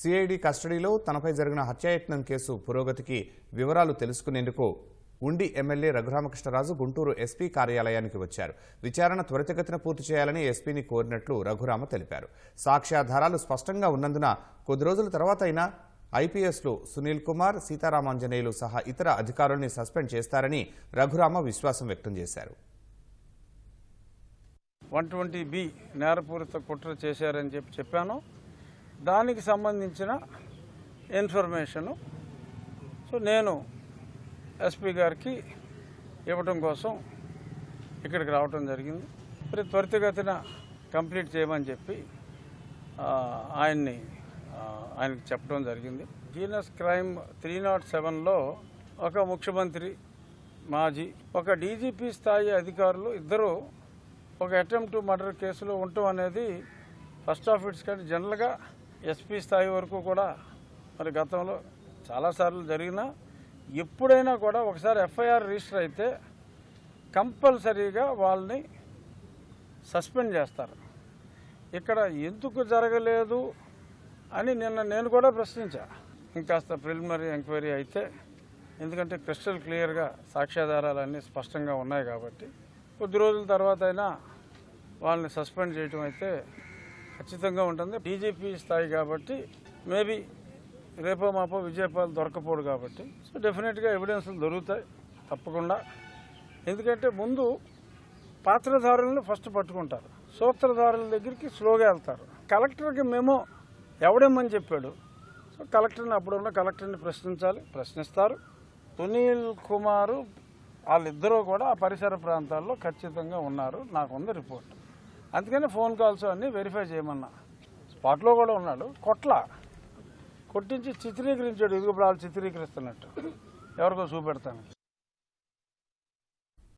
CID కస్టడీలో తనపై జరిగిన హత్యాయత్నం కేసు పురోగతికి వివరాలు తెలుసుకునేందుకు ఉండి ఎమ్మెల్యే రఘురామకృష్ణరాజు గుంటూరు ఎస్పీ కార్యాలయానికి వచ్చారు. విచారణ త్వరితగతిన పూర్తి చేయాలని ఎస్పీని కోరినట్లు రఘురామ తెలిపారు. సాక్ష్యాధారాలు స్పష్టంగా ఉన్నందున కొద్ది రోజుల తర్వాత అయినా ఐపీఎస్లు సునీల్ కుమార్ సీతారామాంజనేయులు సహా ఇతర అధికారుల్ని సస్పెండ్ చేస్తారని రఘురామ విశ్వాసం వ్యక్తం చేశారు. వన్ ట్వంటీ బి నేరపూరిత కుట్ర చేశారని చెప్పి చెప్పాను. దానికి సంబంధించిన ఇన్ఫర్మేషను. సో నేను ఎస్పీ గారికి ఇవ్వటం కోసం ఇక్కడికి రావటం జరిగింది. మరి త్వరితగతిన కంప్లీట్ చేయమని చెప్పి ఆయన్ని ఆయనకి చెప్పడం జరిగింది. జీనస్ క్రైమ్ త్రీ నాట్ సెవెన్లో ఒక ముఖ్యమంత్రి మాజీ ఒక డీజీపీ స్థాయి అధికారులు ఇద్దరు ఒక అటెంప్ట్ మర్డర్ కేసులో ఉండటం అనేది ఫస్ట్ ఆఫ్ ఇట్స్ కానీ జనరల్గా ఎస్పీ స్థాయి వరకు కూడా మరి గతంలో చాలాసార్లు జరిగినా ఎప్పుడైనా కూడా ఒకసారి ఎఫ్ఐఆర్ రిజిస్టర్ అయితే కంపల్సరీగా వాళ్ళని సస్పెండ్ చేస్తారు. ఇక్కడ ఎందుకు జరగలేదు అని నిన్న నేను కూడా ప్రశ్నించా. ఇంకాస్త ప్రిలిమినరీ ఎంక్వైరీ అయితే ఎందుకంటే క్రిస్టల్ క్లియర్గా సాక్ష్యాధారాలన్నీ స్పష్టంగా ఉన్నాయి కాబట్టి కొద్ది రోజుల తర్వాత అయినా వాళ్ళని సస్పెండ్ చేయటం అయితే ఖచ్చితంగా ఉంటుంది. డీజీపీ స్థాయి కాబట్టి మేబీ రేపో మాపో విజయపాలు దొరకపోడు కాబట్టి. సో డెఫినెట్గా ఎవిడెన్స్లు దొరుకుతాయి తప్పకుండా. ఎందుకంటే ముందు పాత్రధారులను ఫస్ట్ పట్టుకుంటారు. సూత్రధారుల దగ్గరికి స్లోగా వెళ్తారు. కలెక్టర్కి మేము ఎవడేమని చెప్పాడు? సో కలెక్టర్ని అప్పుడున్న కలెక్టర్ని ప్రశ్నించాలి ప్రశ్నిస్తారు. సునీల్ కుమారు వాళ్ళిద్దరూ కూడా ఆ పరిసర ప్రాంతాల్లో ఖచ్చితంగా ఉన్నారు. నాకు ఉంది రిపోర్ట్. అందుకని ఫోన్ కాల్స్ అన్నీ వెరిఫై చేయమన్నా. స్పాట్లో కూడా ఉన్నాడు. కొట్ల. కొట్టించి చిత్రీకరించాడు. ఇదిగో ఇప్పుడు వాళ్ళు చిత్రీకరిస్తున్నట్టు. ఎవరికో చూపెడతాను.